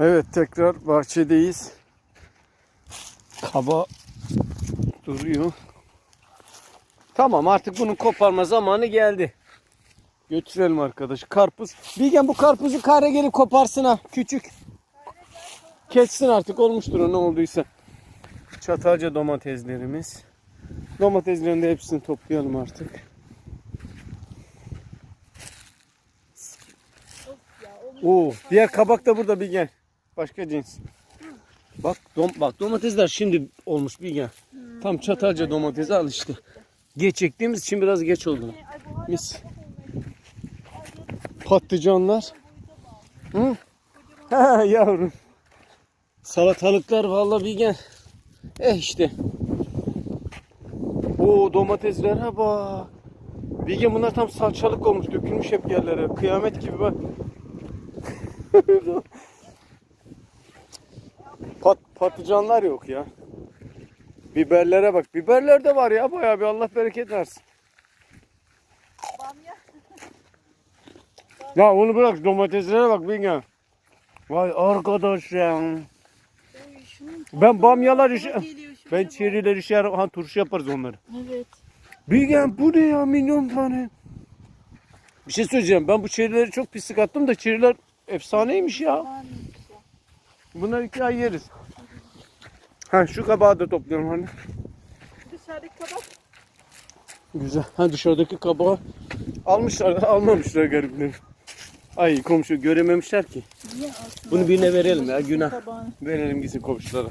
Evet tekrar bahçedeyiz. Kaba duruyor. Tamam artık bunun koparma zamanı geldi. Götürelim arkadaş. Karpuz. Bilgen bu karpuzu kare gelip koparsın ha. Küçük. Kessin artık olmuştur o ne olduysa. Çatalca domateslerimiz. Domateslerin de hepsini toplayalım artık. Oo, diğer kabak da burada Bilgen. Başka cins. Bak dom bak domatesler şimdi olmuş Bilgen. Tam Çatalca domatesi al işte. Geç ektiğimiz için biraz geç oldu. Mis. Patlıcanlar. Hı? Ha yavrum. Salatalıklar vallahi Bilgen. Eh işte. Oo domateslere bak. Bilgen bunlar tam salçalık olmuş. Dökülmüş hep yerlere. Kıyamet gibi bak. Pat, patlıcanlar yok ya. Biberlere bak. Biberler de var ya bayağı bir Allah bereket versin. Bamya. Ya onu bırak domateslere bak Bilgen. Vay arkadaş ya. Ben bamyalar iş... Ben çeriler işer, ha turşu yaparız onları. Evet. Bilgen bu ne ya milyon tane. Bir şey söyleyeceğim. Ben bu çerileri çok pislik attım da çeriler efsaneymiş ya. Güzel. Bunları iki ay yeriz. Ha şu kabağı da topluyorum hani. Dışarıdaki kabak. Güzel. Ha dışarıdaki kabağı almışlar da almamışlar garipler. Ay komşu görememişler ki. Niye? Bunu birine verelim ya, günah. Verelim gitsin komşulara.